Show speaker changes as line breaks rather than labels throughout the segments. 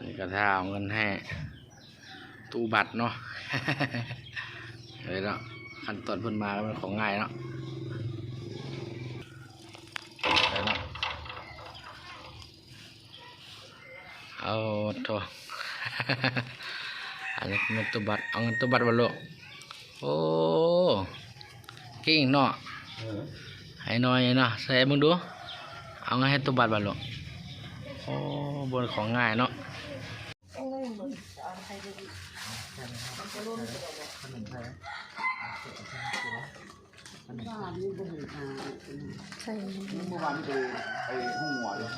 นนี้ก็ถ้าเอาเงินให้ตู้บัตรเนาะเลยเนาะขั้นตอนเพิ่นมาก็เป็นของง่ายเนาะเลยเนาะเอาโถอันนี้เงินตู้บัตรเอาเงินตู้บัตรมาลูกโอ้เก่งเนาะให้หน้อยเนาะใส่มึงดู เอาเงินให้ตู้บัตรมาลูกโอ้บนของง่ายเนาะ
ใช่
เมื่อวานไปไปหุ้งหัวเลย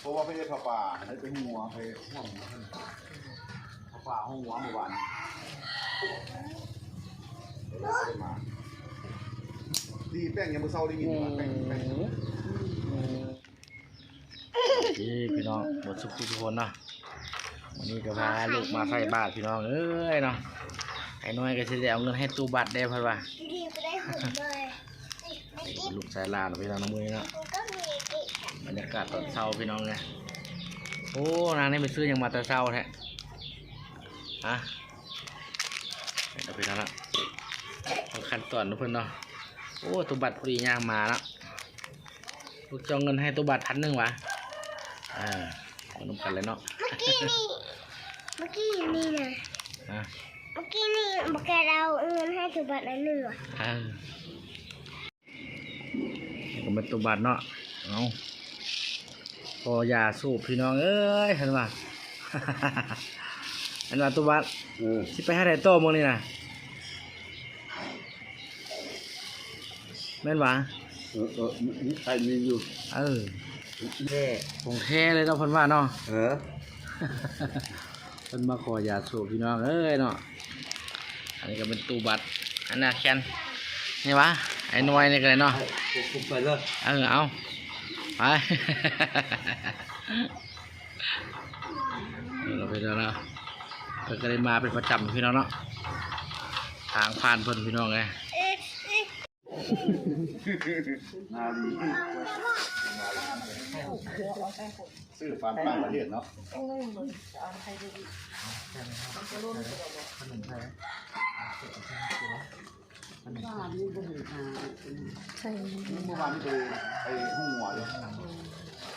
เพราะว่าไปเอ็ดผ้าป่าให้ไปหุ้งหัวไปห่วงผ้าป่าห้องหัวเมื่อวานด้มาดีแป้งยังมือเศร้าได้ยินแป้งแป้ง
พี่พี่น้องหมดสุขทุกคนเนาะวันนี้ก็พาลูกมาใส่บาตรพี่น้องเอ้ยเนาะไอ้น้อยก็สิได้เอาเงินให้ตู้บัตรได้เพิ่นว่า
ดีไปได้หมดเลย
ลูกชายลานพี่น้องน้ำมือเนาะบรรยากาศตอนเช้าพี่น้องเนี่ยโอ้นางนี่ไปซื้อยังมาแต่เช้าแท้ฮะเดี๋ยวพี่น้องละขั้นตอนนาะเพิ่นเนาะโอ้ตู้บัตรพอดีย่างมาแล้วลูกจอาเงินให้ตู้บัตรพันหนึ่งวะ อ่าเอานุ่มกันเลยเนาะ
เมื่อกี้นี่เมื่อกี้นี่นะ
อะ
เมื่อกี้นี่บอกแกเราเอาเงินให้ถือบัตรอันหนึ่งอะ
อ่านี่ก็เป็นตัวบัตรเนาะเอาพอยาสูบพี่น้องเอ้ยเห็นป่ะเห็นป่ะตัวบัตร
เออ
สิไปให้ได้โต้มึงนี่นะแม่นวะ
เออเออนี่ใครมีอยู่
เออ
แค่
ผงแท้เลยเนาะเพันว่าเนาะ
เออ
เพิ่นมาขอยาสูบพี่น้องเอ้ยเนาะ อันนี้ก็เป็นตู้บัตร อันน่ะแคนนี่วะไอ้หน่วยนี่ก็เลยเนาะ
ผมไปเลย
เออเอาไปนี่เราไปแล้วนะเพิ่นก็ได้มาเป็นประจำพี่น้องเนาะ ทางผ่านเพิ่นพี่น้องไง
เอ๊ะเอ๊ะ
นาลีซื้อฟานต่างประเทศเนาะ
ใช่
เมื่อวานนี้ไปไปหัวเลย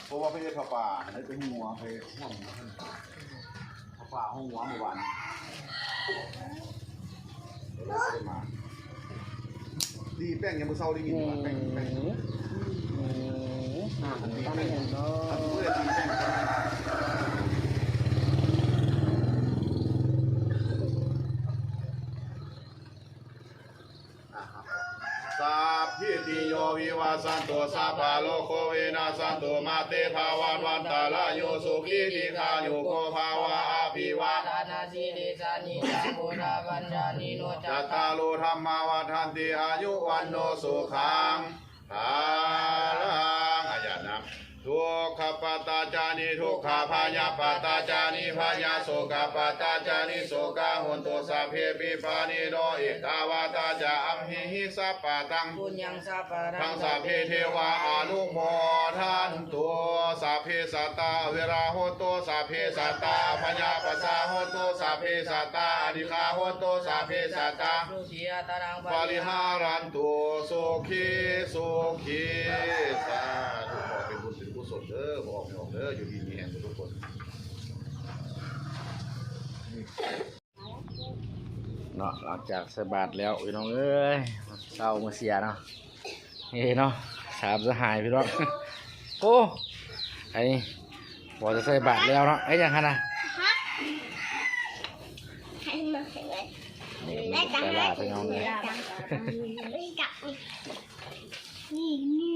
เพราะว่าไปเอ็ดผ้าวป่าให้ไปหัวไปห่วงผ้าวป่าห้องหัวเมื่อวานมา ดีแป้งยังมือเศร้าได้ยินว่าแป้งแป้ง
อ่าผมตั้งอย่างเนา
อันนี้ะดีแป้งสัพพิติโยวิวาสันโตสัพพะโลกโควินาสันโตมาเตภาวันวันตาลายโยสุขีติคายุโกภาวะอา ภิวา
ทานาสีริสานิจาโมราปัญญานิโนจัต
ตาโลธรรมวัฏันติอายุวันโนสุขังอาลังอา ทุกขปตาจานิทุกขพายาปตาจานิพายาโสกปตาจานิโสกาหุนตุสัพเพปิปานิโนอิตาวาตาจาอัมหิหิสัพปะตัง
ปุญญังสัพพะ
ทั
ง
สัพเพเทวาอนุโมทันตัวสัพเพสัตตาเวราโหตุสัพเพสัตตาพยาปสาโหตุสัพเพสัตตาอธิคาโหตุสัพเพสัตตา
สุขียตรัง
ปาริหารันตุสุขีสุขีสา อบอกไม่ออกเด้ออยู่ดีมีแห่งทุกคน
เนาะหลังจากใส่บาทแล้วพี่น้องเอ้ยเศร้ามาเสียเนาะนี่เนาะสามสหายพี่น้องโอ้ไอ้นี่บอกจะใส่บาทแล้วเนาะไอ้ยังขนาด
ให้มาให้ไหม
นี่
ได้
ก็
จัง
ใส่
ได้
บาทพี่น้องเลย
ได้จังได้จังนี่นี่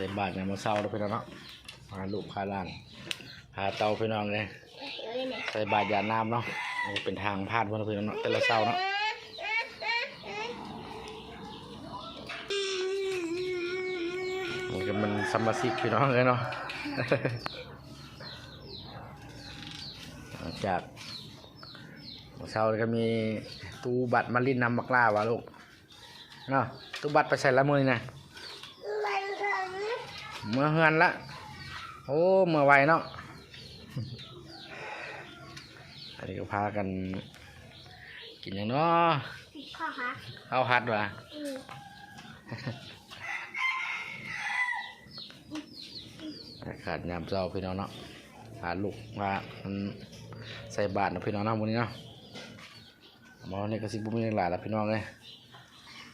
นะ
ใส่บาทเนี่ยมาเศร้าแล้วพี่น้องเนาะพาลูกพาหล้านพาเตาพี่น้องเลยใส่บาทยาน้ำเนาะเป็นทางพาดพวกเราพี่น้องเนาะแต่ละเศร้าเนาะมันก็มันสมาชิกพี่น้องเลยเนาะจากเช้าก็มีตู้บัตรมาลินนำมักล่าวะลูกเนาะตู้บัตรไปใส่ละมือนี่ะ เมื่อเฮือนละ โอ้ เมื่อไวเนาะ อันนี้ก็พากัน กินอย่างเนาะ
ข้อฮะ
ข้าวผัดวะขาดยามเจ้าพี่น้องเนาะหาลูกว่ามันใส่บาทนะพี่น้องเนาะวันนี้เนาะมอนี่ก็สิบุ้มีหลายแล้วพี่น้องเลย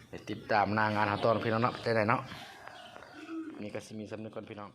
ไปติดตามหนางานหาตอนพี่น้องเนาะได้ไหนเนาะ นี่ก็สิมีสำนึกคนพี่น้อง